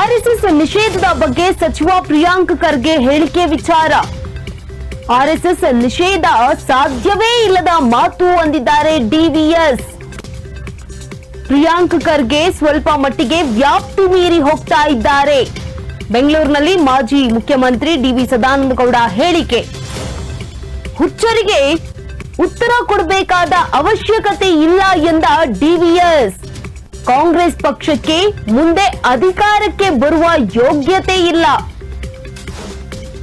RSS ನಿಷೇಧದ ಬಗ್ಗೆ ಸಚಿವ ಪ್ರಿಯಾಂಕ್ ಖರ್ಗೆ ಹೇಳಿಕೆ ವಿಚಾರ. ಆರ್ಎಸ್ಎಸ್ ನಿಷೇಧ ಸಾಧ್ಯವೇ ಇಲ್ಲದ ಮಾತು ಅಂದಿದ್ದಾರೆ ಡಿವಿಎಸ್ ಪ್ರಿಯಾಂಕ್ ಖರ್ಗೆ ಸ್ವಲ್ಪ ಮಟ್ಟಿಗೆ ವ್ಯಾಪ್ತಿ ಮೀರಿ ಹೋಗ್ತಾ ಇದ್ದಾರೆ. ಬೆಂಗಳೂರಿನಲ್ಲಿ ಮಾಜಿ ಮುಖ್ಯಮಂತ್ರಿ ಡಿವಿ ಸದಾನಂದ ಗೌಡ ಹೇಳಿಕೆ. ಹುಚ್ಚರಿಗೆ ಉತ್ತರ ಕೊಡಬೇಕಾದ ಅವಶ್ಯಕತೆ ಇಲ್ಲ ಎಂದ ಡಿವಿಎಸ್ ಕಾಂಗ್ರೆಸ್ ಪಕ್ಷಕ್ಕೆ ಮುಂದೆ ಅಧಿಕಾರಕ್ಕೆ ಬರುವ ಯೋಗ್ಯತೆ ಇಲ್ಲ.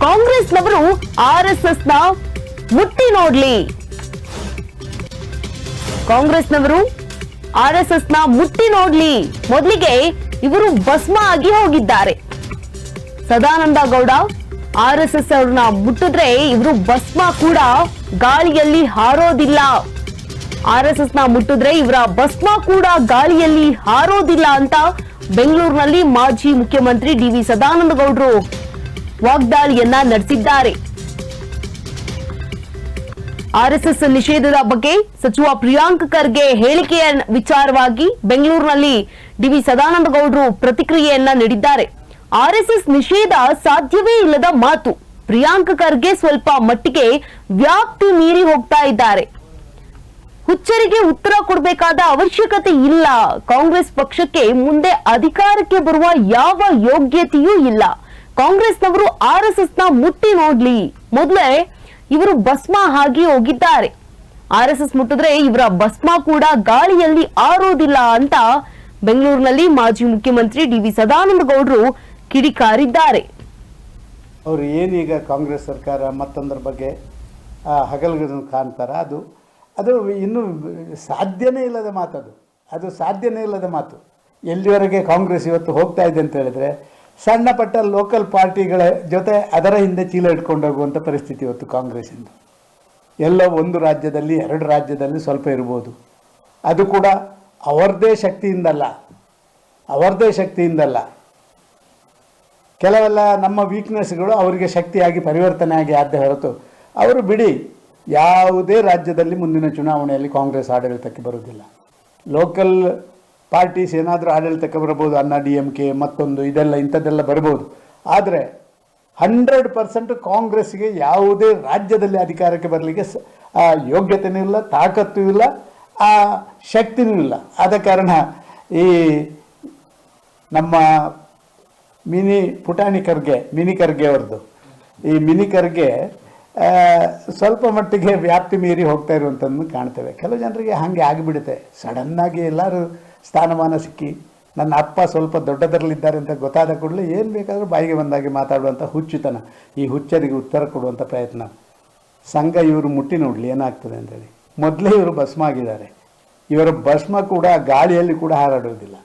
ಕಾಂಗ್ರೆಸ್ನವರು ಆರ್ಎಸ್ಎಸ್ನ ಮುಟ್ಟಿ ನೋಡ್ಲಿ. ಕಾಂಗ್ರೆಸ್ನವರು ಆರ್ಎಸ್ಎಸ್ನ ಮುಟ್ಟಿ ನೋಡ್ಲಿ. ಮೊದಲಿಗೆ ಇವರು ಭಸ್ಮ ಆಗಿ ಹೋಗಿದ್ದಾರೆ. Sadananda Gowda R S S ಅವ್ರನ್ನ ಮುಟ್ಟಿದ್ರೆ ಇವರು ಭಸ್ಮ ಕೂಡ ಗಾಳಿಯಲ್ಲಿ ಹಾರೋದಿಲ್ಲ. ಆರ್ಎಸ್ಎಸ್ನ ಮುಟ್ಟಿದ್ರೆ ಇವರ ಭಸ್ಮ ಕೂಡ ಗಾಳಿಯಲ್ಲಿ ಹಾರೋದಿಲ್ಲ ಅಂತ ಬೆಂಗಳೂರಿನಲ್ಲಿ ಮಾಜಿ ಮುಖ್ಯಮಂತ್ರಿ ಡಿ ವಿ ಸದಾನಂದ ಗೌಡರು ವಾಗ್ದಾಳಿಯನ್ನ ನಡೆಸಿದ್ದಾರೆ. ಆರ್ಎಸ್ಎಸ್ ನಿಷೇಧದ ಬಗ್ಗೆ ಸಚಿವ ಪ್ರಿಯಾಂಕ್ ಖರ್ಗೆ ಹೇಳಿಕೆಯ ವಿಚಾರವಾಗಿ ಬೆಂಗಳೂರಿನಲ್ಲಿ ಡಿವಿ ಸದಾನಂದ ಗೌಡರು ಪ್ರತಿಕ್ರಿಯೆಯನ್ನ ನೀಡಿದ್ದಾರೆ. ಆರ್ಎಸ್ಎಸ್ ನಿಷೇಧ ಸಾಧ್ಯವೇ ಇಲ್ಲದ ಮಾತು. ಪ್ರಿಯಾಂಕ್ ಖರ್ಗೆ ಸ್ವಲ್ಪ ಮಟ್ಟಿಗೆ ವ್ಯಾಪ್ತಿ ಮೀರಿ ಹೋಗ್ತಾ ಇದ್ದಾರೆ. ಹುಚ್ಚರಿಗೆ ಉತ್ತರ ಕೊಡಬೇಕಾದ ಅವಶ್ಯಕತೆ ಇಲ್ಲ. ಕಾಂಗ್ರೆಸ್ ಪಕ್ಷಕ್ಕೆ ಮುಂದೆ ಅಧಿಕಾರಕ್ಕೆ ಬರುವ ಯಾವ ಯೋಗ್ಯತೆಯೂ ಇಲ್ಲ. ಕಾಂಗ್ರೆಸ್ನವರು ಆರ್ಎಸ್ಎಸ್ನ ಮುಟ್ಟಿ ನೋಡ್ಲಿ. ಮೊದಲೇ ಇವರು ಭಸ್ಮ ಆಗಿ ಹೋಗಿದ್ದಾರೆ. ಆರ್ಎಸ್ಎಸ್ ಮುಟ್ಟಿದ್ರೆ ಇವರ ಭಸ್ಮ ಕೂಡ ಗಾಳಿಯಲ್ಲಿ ಆರೋದಿಲ್ಲ ಅಂತ ಬೆಂಗಳೂರಿನಲ್ಲಿ ಮಾಜಿ ಮುಖ್ಯಮಂತ್ರಿ ಡಿ ವಿ ಸದಾನಂದ ಗೌಡರು ಕಿಡಿಕಾರಿದ್ದಾರೆ. ಅವರು ಏನೀಗ ಕಾಂಗ್ರೆಸ್ ಸರ್ಕಾರ ಮತ್ತೊಂದರ ಬಗ್ಗೆ ಹಗಲುಗಳನ್ನು ಕಾಣ್ತಾರ? ಅದು ಅದು ಇನ್ನೂ ಸಾಧ್ಯನೇ ಇಲ್ಲದ ಮಾತದು. ಅದು ಸಾಧ್ಯನೇ ಇಲ್ಲದ ಮಾತು. ಎಲ್ಲಿವರೆಗೆ ಕಾಂಗ್ರೆಸ್ ಇವತ್ತು ಹೋಗ್ತಾ ಇದೆ ಅಂತ ಹೇಳಿದ್ರೆ, ಸಣ್ಣ ಪಟ್ಟ ಲೋಕಲ್ ಪಾರ್ಟಿಗಳ ಜೊತೆ ಅದರ ಹಿಂದೆ ಚೀಲ ಇಟ್ಕೊಂಡು ಹೋಗುವಂಥ ಪರಿಸ್ಥಿತಿ ಇವತ್ತು ಕಾಂಗ್ರೆಸ್ಸಿಂದ. ಎಲ್ಲ ಒಂದು ರಾಜ್ಯದಲ್ಲಿ, ಎರಡು ರಾಜ್ಯದಲ್ಲಿ ಸ್ವಲ್ಪ ಇರ್ಬೋದು. ಅದು ಕೂಡ ಅವರದೇ ಶಕ್ತಿಯಿಂದಲ್ಲ. ಅವರದೇ ಶಕ್ತಿಯಿಂದಲ್ಲ. ಕೆಲವೆಲ್ಲ ನಮ್ಮ ವೀಕ್ನೆಸ್ಗಳು ಅವರಿಗೆ ಶಕ್ತಿಯಾಗಿ ಪರಿವರ್ತನೆ ಆಗಿ ಆದ್ದೇ ಹೊರತು. ಅವರು ಬಿಡಿ ಯಾವುದೇ ರಾಜ್ಯದಲ್ಲಿ ಮುಂದಿನ ಚುನಾವಣೆಯಲ್ಲಿ ಕಾಂಗ್ರೆಸ್ ಆಡಳಿತಕ್ಕೆ ಬರುವುದಿಲ್ಲ. ಲೋಕಲ್ ಪಾರ್ಟೀಸ್ ಏನಾದರೂ ಆಡಳಿತಕ್ಕೆ ಬರಬಹುದು ಅನ್ನ, ಡಿ ಎಂ ಕೆ, ಮತ್ತೊಂದು, ಇದೆಲ್ಲ, ಇಂಥದ್ದೆಲ್ಲ ಬರ್ಬೋದು. ಆದರೆ ಹಂಡ್ರೆಡ್ ಪರ್ಸೆಂಟ್ ಕಾಂಗ್ರೆಸ್ಗೆ ಯಾವುದೇ ರಾಜ್ಯದಲ್ಲಿ ಅಧಿಕಾರಕ್ಕೆ ಬರಲಿಕ್ಕೆ ಸ, ಆ, ಯೋಗ್ಯತೆನೂ ಇಲ್ಲ, ತಾಕತ್ತು ಇಲ್ಲ, ಆ, ಶಕ್ತಿನೂ ಇಲ್ಲ. ಆದ ಕಾರಣ ಈ ನಮ್ಮ ಮಿನಿ ಪುಟಾಣಿ ಖರ್ಗೆ ಮಿನಿ ಖರ್ಗೆ ಅವ್ರದ್ದು. ಈ ಮಿನಿ ಖರ್ಗೆ ಸ್ವಲ್ಪ ಮಟ್ಟಿಗೆ ವ್ಯಾಪ್ತಿ ಮೀರಿ ಹೋಗ್ತಾ ಇರುವಂಥದ್ದನ್ನು ಕಾಣ್ತೇವೆ. ಕೆಲವು ಜನರಿಗೆ ಹಾಗೆ ಆಗಿಬಿಡುತ್ತೆ. ಸಡನ್ನಾಗಿ ಎಲ್ಲರೂ ಸ್ಥಾನಮಾನ ಸಿಕ್ಕಿ, ನನ್ನ ಅಪ್ಪ ಸ್ವಲ್ಪ ದೊಡ್ಡದರಲ್ಲಿದ್ದಾರೆ ಅಂತ ಗೊತ್ತಾದ ಕೂಡಲೇ ಏನು ಬೇಕಾದರೂ ಬಾಯಿಗೆ ಬಂದಾಗಿ ಮಾತಾಡುವಂಥ ಹುಚ್ಚುತನ, ಈ ಹುಚ್ಚರಿಗೆ ಉತ್ತರ ಕೊಡುವಂಥ ಪ್ರಯತ್ನ. ಸಂಘ ಇವರು ಮುಟ್ಟಿ ನೋಡಲಿ, ಏನಾಗ್ತದೆ ಅಂತೇಳಿ ಮೊದಲೇ ಇವರು ಭಸ್ಮ ಆಗಿದ್ದಾರೆ. ಇವರ ಭಸ್ಮ ಕೂಡ, ಗಾಳಿಯಲ್ಲಿ ಕೂಡ ಹಾರಾಡುವುದಿಲ್ಲ.